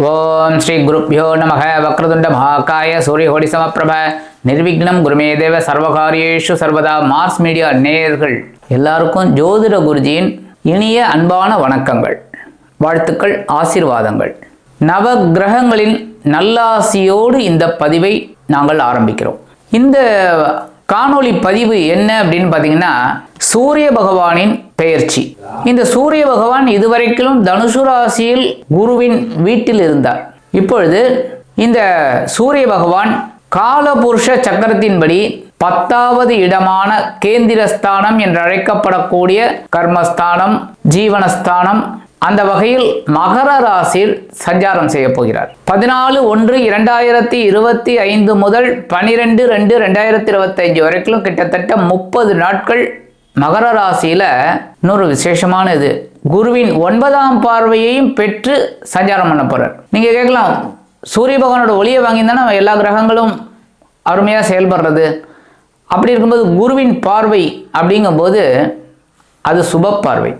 ஓம் ஸ்ரீ குருப்பியோ நமக. வக்ரதுண்ட மகாகாய சூரியகோடி சமப்பிரப. நிர்விக்னம் குருமே தேவ சர்வகாரியேஷு சர்வதா மார்ஸ் மீடியா நேயர்கள். எல்லாருக்கும் ஜோதிட குருஜியின் இனிய அன்பான வணக்கங்கள். வாழ்த்துக்கள் ஆசீர்வாதங்கள். நவ கிரகங்களின் நல்லாசியோடு இந்த பதிவை நாங்கள் ஆரம்பிக்கிறோம். இந்த காணொளி பதிவு என்ன அப்படின்னு பார்த்தீங்கன்னா சூரிய பகவானின் பெயர்ச்சி. இந்த சூரிய பகவான் இதுவரைக்கும் தனுசு ராசியில் குருவின் வீட்டில் இருந்தார். இப்பொழுது இந்த சூரிய பகவான் காலபுருஷ சக்கரத்தின்படி பத்தாவது இடமான கேந்திரஸ்தானம் என்று அழைக்கப்படக்கூடிய கர்மஸ்தானம் ஜீவனஸ்தானம் அந்த வகையில் மகர ராசியில் சஞ்சாரம் செய்ய போகிறார். பதினாலு ஒன்று இரண்டாயிரத்தி இருபத்தி ஐந்து முதல் பனிரெண்டு ரெண்டு ரெண்டாயிரத்தி இருபத்தைஞ்சு வரைக்கும் கிட்டத்தட்ட முப்பது நாட்கள் மகர ராசியில இன்னொரு விசேஷமான இது குருவின் ஒன்பதாம் பார்வையையும் பெற்று சஞ்சாரம் பண்ண போறார். நீங்க கேட்கலாம் சூரிய பகவானோட ஒளியை வாங்கி நம்ம எல்லா கிரகங்களும் அருமையாக செயல்படுறது. அப்படி இருக்கும்போது குருவின் பார்வை அப்படிங்கும்போது அது சுப பார்வை.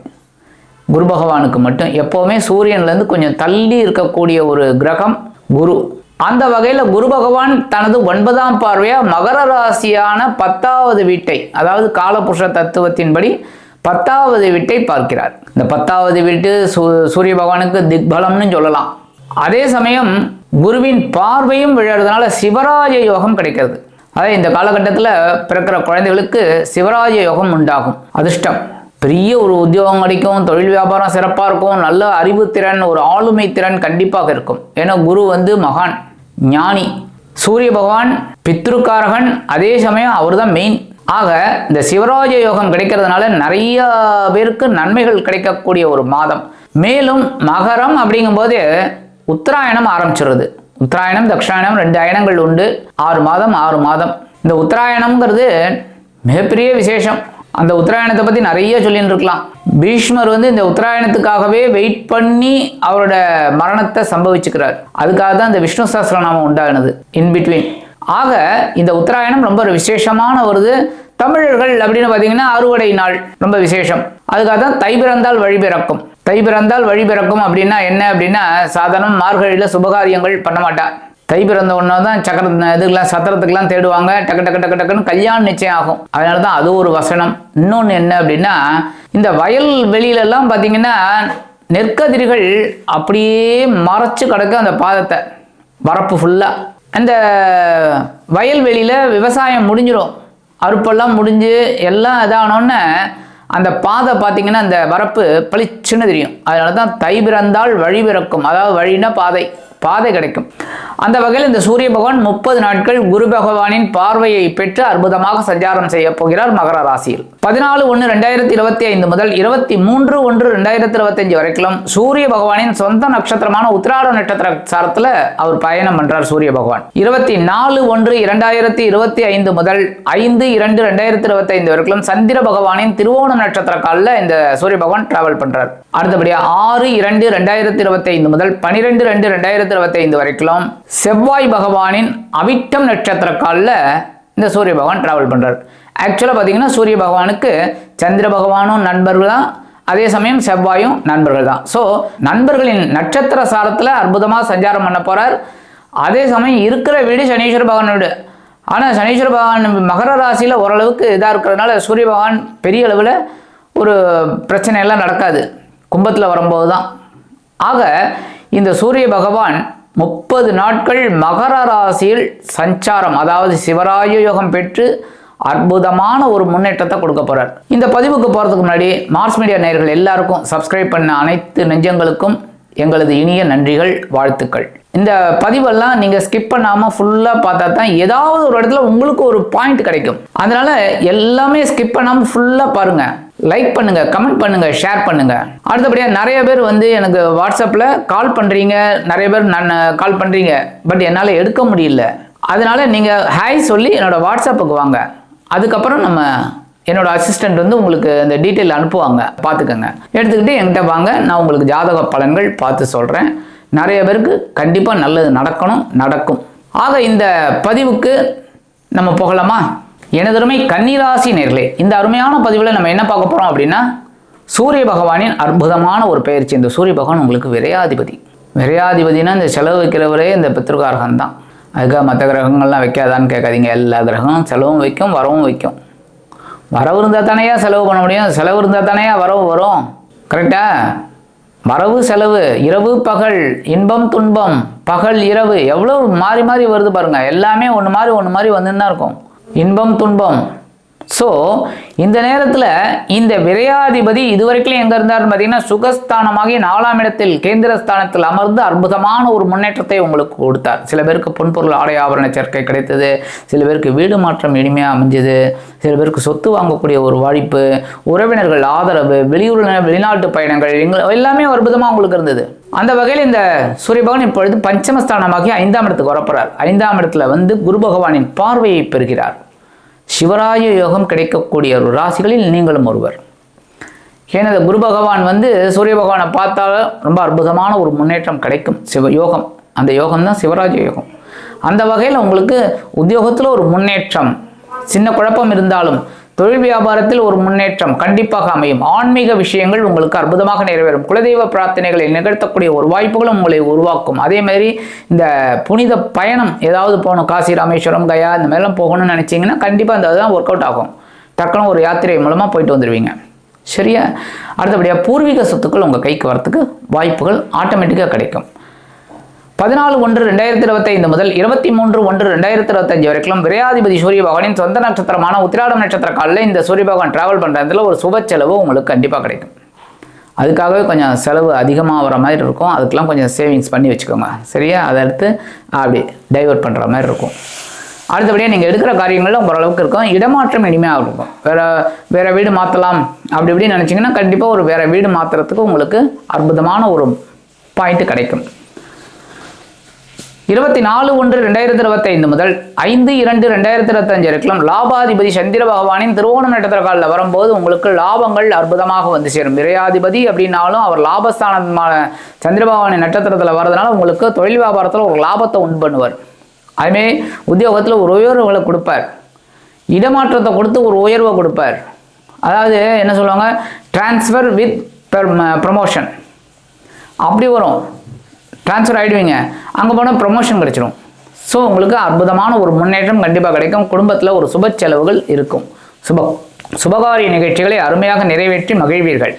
குரு பகவானுக்கு மட்டும் எப்போவுமே சூரியன்லேருந்து கொஞ்சம் தள்ளி இருக்கக்கூடிய ஒரு கிரகம் குரு. அந்த வகையில் குரு பகவான் தனது ஒன்பதாம் பார்வையாக மகர ராசியான பத்தாவது வீட்டை அதாவது காலபுருஷ தத்துவத்தின்படி பத்தாவது வீட்டை பார்க்கிறார். இந்த பத்தாவது வீட்டு சூ சூரிய பகவானுக்கு திக்பலம்னு சொல்லலாம். அதே சமயம் குருவின் பார்வையும் விழறதுனால சிவராஜ யோகம் கிடைக்கிறது. அதாவது இந்த காலகட்டத்தில் பிறக்கிற குழந்தைகளுக்கு சிவராஜ யோகம் உண்டாகும். அதிர்ஷ்டம். பெரிய ஒரு உத்தியோகம் கிடைக்கும் தொழில் வியாபாரம் சிறப்பாக இருக்கும் நல்ல அறிவுத்திறன் ஒரு ஆளுமை திறன் கண்டிப்பாக இருக்கும். ஏன்னா குரு வந்து மகான் ஞானி. சூரிய பகவான் பித்ருக்காரகன் அதே சமயம் அவர் தான் மெயின் ஆக இந்த சிவராஜ யோகம் கிடைக்கிறதுனால நிறைய பேருக்கு நன்மைகள் கிடைக்கக்கூடிய ஒரு மாதம். மேலும் மகரம் அப்படிங்கும்போது உத்தராயணம் ஆரம்பிச்சிருது. உத்தராயணம் தக்ஷாயணம் ரெண்டு அயனங்கள் உண்டு. ஆறு மாதம் ஆறு மாதம். இந்த உத்தராயணம்ங்கிறது மிகப்பெரிய விசேஷம். அந்த உத்தராயணத்தை பற்றி நிறைய சொல்லிட்டு இருக்கலாம் பீஷ்மர் வந்து இந்த உத்தராயணத்துக்காகவே வெயிட் பண்ணி அவரோட மரணத்தை சம்பவிச்சுக்கிறார். அதுக்காக தான் இந்த விஷ்ணு சஹஸ்ரநாமம் உண்டானது இன் பிட்வீன் ஆக இந்த உத்தராயணம் ரொம்ப ஒரு விசேஷமான வருது தமிழர்கள் அப்படின்னு பார்த்தீங்கன்னா அறுவடை நாள் ரொம்ப விசேஷம். அதுக்காக தான் தை பிறந்தால் வழி பிறக்கும். தை பிறந்தால் வழி பிறக்கும் அப்படின்னா என்ன அப்படின்னா சாதாரண மார்கழியில் சுபகாரியங்கள் பண்ண மாட்டா தை பிறந்த ஒன்றா தான் சக்கர இதுக்கெல்லாம் சத்திரத்துக்கெல்லாம் தேடுவாங்க. டக்கு டக்கு டக்கு டக்குன்னு கல்யாணம் நிச்சயம் ஆகும். அதனால தான் அது ஒரு வசனம். இன்னொன்று என்ன அப்படின்னா இந்த வயல் வெளியிலலாம் பார்த்தீங்கன்னா நெற்கதிர்கள் அப்படியே மறைச்சு கிடக்கு அந்த பாதத்தை. வரப்பு ஃபுல்லாக அந்த வயல்வெளியில் விவசாயம் முடிஞ்சிடும் அறுப்பெல்லாம் முடிஞ்சு எல்லாம் இதானோன்னு அந்த பாதை பார்த்தீங்கன்னா அந்த வரப்பு பளிச்சுன்னு தெரியும். அதனால தான் தை பிறந்தால் வழி பிறக்கும். அதாவது வழின்னா பாதை. பாதை கிடைக்கும். அந்த வகையில் இந்த சூரிய பகவான் முப்பது நாட்கள் குரு பகவானின் பார்வையை பெற்று அற்புதமாக சஞ்சாரம் செய்ய போகிறார் மகர ராசியில். பதினாலு ஒன்று ரெண்டாயிரத்தி இருபத்தி ஐந்து முதல் இருபத்தி மூன்று ஒன்று ரெண்டாயிரத்தி இருபத்தஞ்சு வரைக்கும் சூரிய பகவானின் சொந்த நட்சத்திரமான உத்திராட நட்சத்திர சாரத்தில் அவர் பயணம் பண்றார் சூரிய பகவான். இருபத்தி நாலு ஒன்று இரண்டாயிரத்தி இருபத்தி ஐந்து முதல் ஐந்து இரண்டு ரெண்டாயிரத்தி இருபத்தி ஐந்து வரைக்கும் சந்திர பகவானின் திருவோண நட்சத்திர காலில் இந்த சூரிய பகவான் டிராவல் பண்றார். அடுத்தபடியாக ஆறு இரண்டு ரெண்டாயிரத்தி இருபத்தி ஐந்து முதல் பனிரெண்டு ரெண்டு ரெண்டாயிரத்தி இருபத்தி ஐந்து வரைக்கும் செவ்வாய் பகவானின் அவிட்டம் நட்சத்திர காலில் இந்த சூரிய பகவான் டிராவல் பண்றார். ஆக்சுவலாக பார்த்தீங்கன்னா சூரிய பகவானுக்கு சந்திர பகவானும் நண்பர்கள் தான். அதே சமயம் செவ்வாயும் நண்பர்கள் தான். ஸோ நண்பர்களின் நட்சத்திர சாரத்தில் அற்புதமாக சஞ்சாரம் பண்ண போறார். அதே சமயம் இருக்கிற வீடு சனீஸ்வர பகவான் வீடு. ஆனால் சனீஸ்வர பகவான் மகர ராசியில் ஓரளவுக்கு இதாக இருக்கிறதுனால சூரிய பகவான் பெரிய அளவில் ஒரு பிரச்சனையெல்லாம் நடக்காது. கும்பத்தில் வரும்போது தான். ஆக இந்த சூரிய பகவான் முப்பது நாட்கள் மகர ராசியில் சஞ்சாரம் அதாவது சிவராய யோகம் பெற்று அற்புதமான ஒரு முன்னேற்றத்தை கொடுக்க போறார். இந்த பதிவுக்கு போகிறதுக்கு முன்னாடி மார்ஸ் மீடியா நேயர்கள் எல்லாருக்கும் சப்ஸ்கிரைப் பண்ண அனைத்து நெஞ்சங்களுக்கும் எங்களது இனிய நன்றிகள் வாழ்த்துக்கள். இந்த பதிவெல்லாம் நீங்கள் ஸ்கிப் பண்ணாமல் ஃபுல்லாக பார்த்தா தான் ஏதாவது ஒரு இடத்துல உங்களுக்கு ஒரு பாயிண்ட் கிடைக்கும். அதனால எல்லாமே ஸ்கிப் பண்ணாமல் ஃபுல்லாக பாருங்க. லைக் பண்ணுங்க கமெண்ட் பண்ணுங்க ஷேர் பண்ணுங்க. அடுத்தபடியாக நிறைய பேர் வந்து எனக்கு வாட்ஸ்அப்பில் கால் பண்ணுறீங்க நிறைய பேர் நான் கால் பண்ணுறீங்க பட் என்னால் எடுக்க முடியல. அதனால நீங்கள் ஹாய் சொல்லி என்னோட வாட்ஸ்அப்புக்கு வாங்க. அதுக்கப்புறம் நம்ம என்னோட அசிஸ்டண்ட் வந்து உங்களுக்கு அந்த டீட்டெயில் அனுப்புவாங்க. பார்த்துக்கோங்க. எடுத்துக்கிட்டு என்கிட்ட வாங்க. நான் உங்களுக்கு ஜாதக பலன்கள் பார்த்து சொல்கிறேன் நிறைய பேருக்கு கண்டிப்பாக நல்லது நடக்கணும் நடக்கும். ஆக இந்த பதிவுக்கு நம்ம போகலாமா? எனதருமை கன்னிராசி நேர்களே இந்த அருமையான பதிவில் நம்ம என்ன பார்க்க போகிறோம் அப்படின்னா சூரிய பகவானின் அற்புதமான ஒரு பயிற்சி. இந்த சூரிய பகவான் உங்களுக்கு விரையாதிபதி. விரையாதிபதினா இந்த செலவு வைக்கிறவரே இந்த பித்ருகாரகன் தான் அதுக்காக மற்ற கிரகங்கள்லாம் வைக்காதான்னு கேட்காதீங்க. எல்லா கிரகமும் செலவும் வைக்கும் வரவும் வைக்கும். வரவு இருந்தால் தானேயா செலவு பண்ண முடியும்? செலவு இருந்தால் தானேயா வரவு வரும்? கரெக்டா வரவு செலவு இரவு பகல் இன்பம் துன்பம் பகல் இரவு எவ்வளோ மாறி மாறி வருது பாருங்கள் எல்லாமே ஒன்று மாதிரி ஒன்று மாதிரி வந்துன்னு தான் இருக்கும். இன்பம் துன்பம் ஸோ இந்த நேரத்தில் இந்த விரையாதிபதி இதுவரைக்கும் எங்கே இருந்தார்னு பார்த்தீங்கன்னா சுகஸ்தானமாகி நாலாம் இடத்தில் கேந்திரஸ்தானத்தில் அமர்ந்து அற்புதமான ஒரு முன்னேற்றத்தை உங்களுக்கு கொடுத்தார். சில பேருக்கு பொன்பொருள் ஆடை ஆபரண சேர்க்கை கிடைத்தது சில பேருக்கு வீடு மாற்றம் இனிமையாக அமைஞ்சது சில பேருக்கு சொத்து வாங்கக்கூடிய ஒரு வாய்ப்பு உறவினர்கள் ஆதரவு வெளியூர் வெளிநாட்டு பயணங்கள் எங்க எல்லாமே அற்புதமாக உங்களுக்கு இருந்தது. அந்த வகையில் இந்த சூரிய பகவான் இப்பொழுது பஞ்சமஸ்தானமாகி ஐந்தாம் இடத்துக்கு வரப்படுறார் ஐந்தாம் இடத்துல வந்து குரு பகவானின் பார்வையை பெறுகிறார். சிவராய யோகம் கிடைக்கக்கூடிய ஒரு ராசிகளில் நீங்களும் ஒருவர். ஏன்னா குரு பகவான் வந்து சூரிய பகவானை பார்த்தாலும் ரொம்ப அற்புதமான ஒரு முன்னேற்றம் கிடைக்கும். சிவ யோகம். அந்த யோகம் தான் சிவராஜ யோகம். அந்த வகையில் உங்களுக்கு உத்தியோகத்தில் ஒரு முன்னேற்றம் சின்ன குழப்பம் இருந்தாலும் தொழில் வியாபாரத்தில் ஒரு முன்னேற்றம் கண்டிப்பாக அமையும். ஆன்மீக விஷயங்கள் உங்களுக்கு அற்புதமாக நிறைவேறும். குலதெய்வ பிரார்த்தனைகளை நிகழ்த்தக்கூடிய ஒரு வாய்ப்புகளும் உங்களை உருவாக்கும். அதே மாதிரி இந்த புனித பயணம் ஏதாவது போகணும். காசி ராமேஸ்வரம் கயா இந்த மாதிரிலாம் போகணும்னு நினச்சிங்கன்னா கண்டிப்பாக அந்த அதுதான் ஒர்க் அவுட் ஆகும். டக்குனு ஒரு யாத்திரை மூலமாக போயிட்டு வந்துடுவீங்க சரியா? அடுத்தபடியாக பூர்வீக சொத்துக்கள் உங்கள் கைக்கு வரத்துக்கு வாய்ப்புகள் ஆட்டோமேட்டிக்காக கிடைக்கும். பதினாலு ஒன்று ரெண்டாயிரத்தி இருபத்தைந்து முதல் இருபத்தி மூன்று ஒன்று ரெண்டாயிரத்தி இருபத்தஞ்சு வரைக்கும் விரையாதிபதி சூரிய பகவானின் சொந்த நட்சத்திரமான உத்திராடம் நட்சத்திர காலில் இந்த சூரிய பகவான் டிராவல் பண்ணுறதுல ஒரு சுப செலவு உங்களுக்கு கண்டிப்பாக கிடைக்கும். அதுக்காகவே கொஞ்சம் செலவு அதிகமாக வர மாதிரி இருக்கும். அதுக்கெலாம் கொஞ்சம் சேவிங்ஸ் பண்ணி வச்சுக்கோங்க. சரியா? அதை எடுத்து அப்படி டைவர்ட் பண்ணுற மாதிரி இருக்கும். அடுத்தபடியாக நீங்கள் எடுக்கிற காரியங்களில் ஓரளவுக்கு இருக்கும். இடமாற்றம் இனிமையாக இருக்கும். வேறு வேறு வீடு மாற்றலாம் அப்படி இப்படின்னு நினச்சிங்கன்னா கண்டிப்பாக ஒரு வேறு வீடு மாற்றுறதுக்கு உங்களுக்கு அற்புதமான ஒரு பாயிண்ட்டு கிடைக்கும். இருபத்தி நாலு ஒன்று ரெண்டாயிரத்தி இருபத்தைந்து முதல் ஐந்து இரண்டு ரெண்டாயிரத்தி இருபத்தஞ்சு வரைக்கும் லாபாதிபதி சந்திர பகவானின் திருவோணம் நட்சத்திர காலில் வரும்போது உங்களுக்கு லாபங்கள் அற்புதமாக வந்து சேரும். விரையாதிபதி அப்படின்னாலும் அவர் லாபஸ்தானமான சந்திர பகவானின் நட்சத்திரத்தில் வர்றதுனால உங்களுக்கு தொழில் வியாபாரத்தில் ஒரு லாபத்தை உண்டு பண்ணுவார். அதுமாரி உத்தியோகத்தில் ஒரு உயர்வுகளை கொடுப்பார். இடமாற்றத்தை கொடுத்து ஒரு உயர்வை கொடுப்பார். அதாவது என்ன சொல்லுவாங்க? ட்ரான்ஸ்ஃபர் வித் ப்ரமோஷன் அப்படி வரும். ட்ரான்ஸ்ஃபர் ஆகிடுவீங்க அங்கே போனால் ப்ரொமோஷன் கிடைச்சிரும். ஸோ உங்களுக்கு அற்புதமான ஒரு முன்னேற்றம் கண்டிப்பாக கிடைக்கும். குடும்பத்தில் ஒரு சுப செலவுகள் இருக்கும். சுப சுபகாரிய நிகழ்ச்சிகளை அருமையாக நிறைவேற்றி மகிழ்வீர்கள்.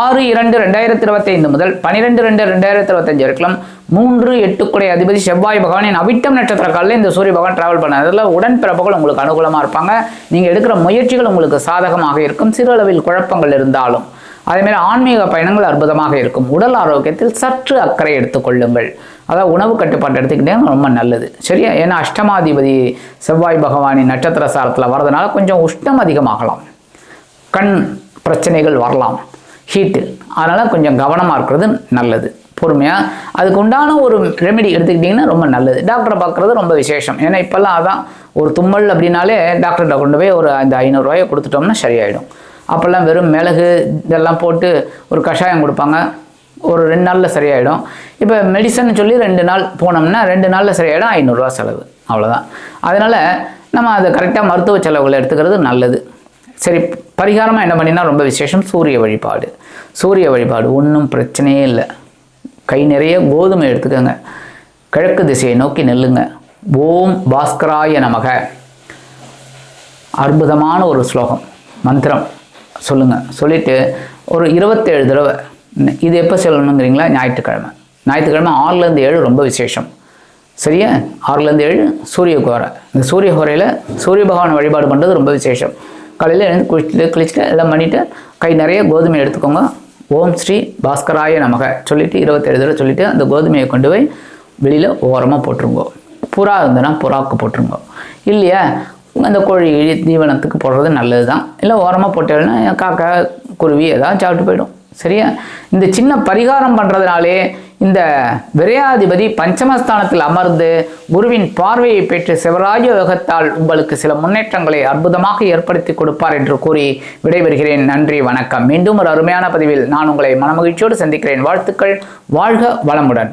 ஆறு இரண்டு ரெண்டாயிரத்தி இருபத்தைந்து முதல் பன்னிரெண்டு ரெண்டு ரெண்டாயிரத்தி இருபத்தஞ்சு வரைக்கும் மூன்று எட்டுக்குடை அதிபதி செவ்வாய் பகவானின் அவிட்டம் நட்சத்திர காலில் இந்த சூரிய பகவான் டிராவல் பண்ண அதில் உடன்பிறப்புகள் உங்களுக்கு அனுகூலமாக இருப்பாங்க. நீங்கள் எடுக்கிற முயற்சிகள் உங்களுக்கு சாதகமாக இருக்கும். சிறு அளவில் குழப்பங்கள் இருந்தாலும். அதேமாதிரி ஆன்மீக பயணங்கள் அற்புதமாக இருக்கும். உடல் ஆரோக்கியத்தில் சற்று அக்கறை எடுத்துக்கொள்ளுங்கள் அதாவது உணவு கட்டுப்பாட்டு எடுத்துக்கிட்டே ரொம்ப நல்லது. சரியா? ஏன்னா அஷ்டமாதிபதி செவ்வாய் பகவானின் நட்சத்திர சாரத்தில் வரதுனால கொஞ்சம் உஷ்ணம் அதிகமாகலாம். கண் பிரச்சனைகள் வரலாம். ஹீட்டு அதனால் கொஞ்சம் கவனமாக இருக்கிறது நல்லது. பொறுமையாக அதுக்கு உண்டான ஒரு ரெமெடி எடுத்துக்கிட்டிங்கன்னா ரொம்ப நல்லது. டாக்டரை பார்க்குறது ரொம்ப விசேஷம். ஏன்னா இப்போல்லாம் அதான் ஒரு தும்மல் அப்படின்னாலே டாக்டர்கிட்ட கொண்டு போய் ஒரு அந்த ஐநூறுரூவாயை கொடுத்துட்டோம்னா சரியாயிடும். அப்போல்லாம் வெறும் மிளகு இதெல்லாம் போட்டு ஒரு கஷாயம் கொடுப்பாங்க. ஒரு ரெண்டு நாளில் சரியாயிடும். இப்போ மெடிசன் சொல்லி ரெண்டு நாள் போனோம்னா ரெண்டு நாளில் சரியாயிடும் ஐநூறுரூவா செலவு. அவ்வளோதான் அதனால் நம்ம அதை கரெக்டாக மருத்துவ செலவுகளை எடுத்துக்கிறது நல்லது. சரி பரிகாரமாக என்ன பண்ணினா ரொம்ப விசேஷம் சூரிய வழிபாடு. சூரிய வழிபாடு ஒன்றும் பிரச்சனையே இல்லை. கை நிறைய கோதுமை எடுத்துக்கோங்க. கிழக்கு திசையை நோக்கி நெல்லுங்க. ஓம் பாஸ்கராய நமக. அற்புதமான ஒரு ஸ்லோகம். மந்திரம். சொல்லுங்கள் சொல்லிவிட்டு ஒரு இருபத்தேழு தடவை இது எப்போ சொல்லணுங்கிறீங்களா? ஞாயிற்றுக்கிழமை. ஞாயிற்றுக்கிழமை ஆறுலேருந்து ஏழு ரொம்ப விசேஷம். சரியா? ஆறுலேருந்து ஏழு சூரிய கோரை இந்த சூரிய கோரையில் சூரிய பகவான் வழிபாடு பண்ணுறது ரொம்ப விசேஷம். காலையில் எழுந்து குளிச்சுட்டு குளிச்சுட்டு எல்லாம் பண்ணிவிட்டு கை நிறைய கோதுமை எடுத்துக்கோங்க. ஓம் ஸ்ரீ பாஸ்கராய நமக. சொல்லிவிட்டு இருபத்தேழு தடவை சொல்லிவிட்டு அந்த கோதுமையை கொண்டு போய் வெளியில் ஓரமாக போட்டுருங்கோ. புறா இருந்ததுன்னா புறாவுக்கு போட்டுருங்கோ. இல்லையா? அந்த கோழி தீவனத்துக்கு போடுறது நல்லது தான் இல்லை ஓரமாக போட்டேன்னா காக்கா குருவி ஏதாவது சாப்பிட்டு போயிடும். சரியா? இந்த சின்ன பரிகாரம் பண்ணுறதுனாலே இந்த விரையாதிபதி பஞ்சமஸ்தானத்தில் அமர்ந்து குருவின் பார்வையை பெற்று சிவராஜ யோகத்தால் உங்களுக்கு சில முன்னேற்றங்களை அற்புதமாக ஏற்படுத்தி கொடுப்பார் என்று கூறி விடைபெறுகிறேன். நன்றி வணக்கம். மீண்டும் ஒரு அருமையான பதிவில் நான் உங்களை மனமகிழ்ச்சியோடு சந்திக்கிறேன். வாழ்த்துக்கள். வாழ்க வளமுடன்.